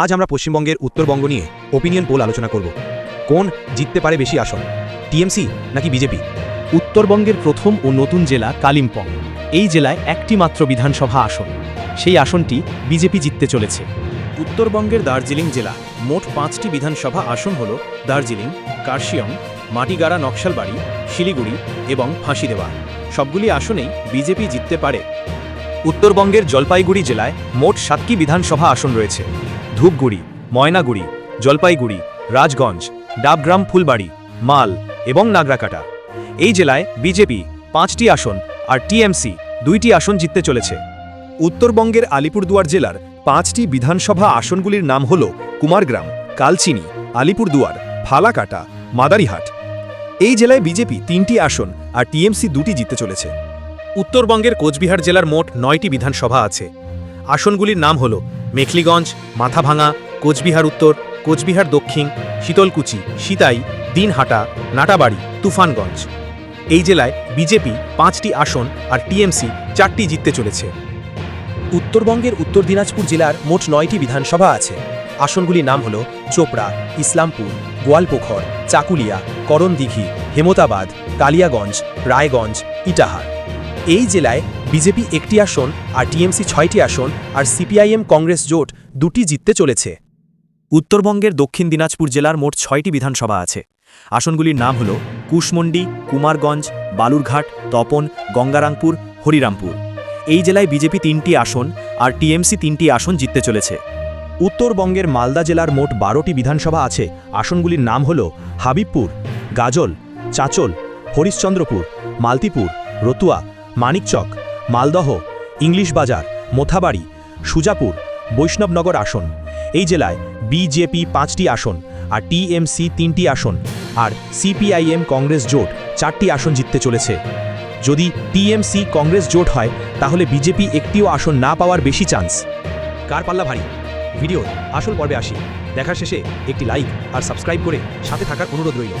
আজ আমরা পশ্চিমবঙ্গের উত্তরবঙ্গ নিয়ে ওপিনিয়ন পোল আলোচনা করব। কোন জিততে পারে বেশি আসন? টিএমসি নাকি বিজেপি? উত্তরবঙ্গের প্রথম ও নতুন জেলা কালিম্পং। এই জেলায় একটি মাত্র বিধানসভা আসন। সেই আসনটি বিজেপি জিততে চলেছে। উত্তরবঙ্গের দার্জিলিং জেলা মোট পাঁচটি বিধানসভা আসন হল দার্জিলিং, কার্শিয়ং, মাটিগাড়া নকশালবাড়ি, শিলিগুড়ি এবং ফাঁসিদেওয়া। সবগুলি আসনেই বিজেপি জিততে পারে। উত্তরবঙ্গের জলপাইগুড়ি জেলায় মোট সাতটি বিধানসভা আসন রয়েছে। ধূপগুড়ি, ময়নাগুড়ি, জলপাইগুড়ি, রাজগঞ্জ, ডাবগ্রাম, ফুলবাড়ি, মাল এবং নাগরাকাটা। এই জেলায় বিজেপি পাঁচটি আসন আর টিএমসি দুইটি আসন জিততে চলেছে। উত্তরবঙ্গের আলিপুরদুয়ার জেলার পাঁচটি বিধানসভা আসনগুলির নাম হল কুমারগ্রাম, কালচিনি, আলিপুরদুয়ার, ফালাকাটা, মাদারিহাট। এই জেলায় বিজেপি তিনটি আসন আর টিএমসি দুটি জিততে চলেছে। উত্তরবঙ্গের কোচবিহার জেলার মোট নয়টি বিধানসভা আছে। আসনগুলির নাম হল মেখলিগঞ্জ, মাথাভাঙা, কোচবিহার উত্তর, কোচবিহার দক্ষিণ, শীতলকুচি, সিতাই, দিনহাটা, নাটাবাড়ি, তুফানগঞ্জ। এই জেলায় বিজেপি পাঁচটি আসন আর টিএমসি চারটি জিততে চলেছে। উত্তরবঙ্গের উত্তর দিনাজপুর জেলার মোট নয়টি বিধানসভা আছে। আসনগুলির নাম হল চোপড়া, ইসলামপুর, গোয়ালপোখর, চাকুলিয়া, করণদিঘি, হেমতাবাদ, কালিয়াগঞ্জ, রায়গঞ্জ, ইটাহার। এই জেলায় বিজেপি একটি আসন, আর টিএমসি ছয়টি আসন, আর সিপিআইএম কংগ্রেস জোট দুটি জিততে চলেছে। উত্তরবঙ্গের দক্ষিণ দিনাজপুর জেলার মোট ছয়টি বিধানসভা আছে। আসনগুলির নাম হল কুশমন্ডি, কুমারগঞ্জ, বালুরঘাট, তপন, গঙ্গারামপুর, হরিরামপুর। এই জেলায় বিজেপি তিনটি আসন, আর টিএমসি তিনটি আসন জিততে চলেছে। উত্তরবঙ্গের মালদা জেলার মোট বারোটি বিধানসভা আছে। আসনগুলির নাম হল হাবিবপুর, গাজল, চাচল, হরিশ্চন্দ্রপুর, মালতিপুর, রতুয়া, মানিকচক মালদহ, ইংলিশ বাজার, মোথাবাড়ি, সুজাপুর, বৈষ্ণবনগর আসন। এই জেলায় বিজেপি পাঁচটি আসন আর টিএমসি তিনটি আসন আর সিপিআইএম কংগ্রেস জোট চারটি আসন জিততে চলেছে। যদি টিএমসি কংগ্রেস জোট হয়, তাহলে বিজেপি একটিও আসন না পাওয়ার বেশি চান্স। কার পাল্লা ভারী? ভিডিও আসল পর্বে আসি। দেখার শেষে একটি লাইক আর সাবস্ক্রাইব করে সাথে থাকার অনুরোধ রইল।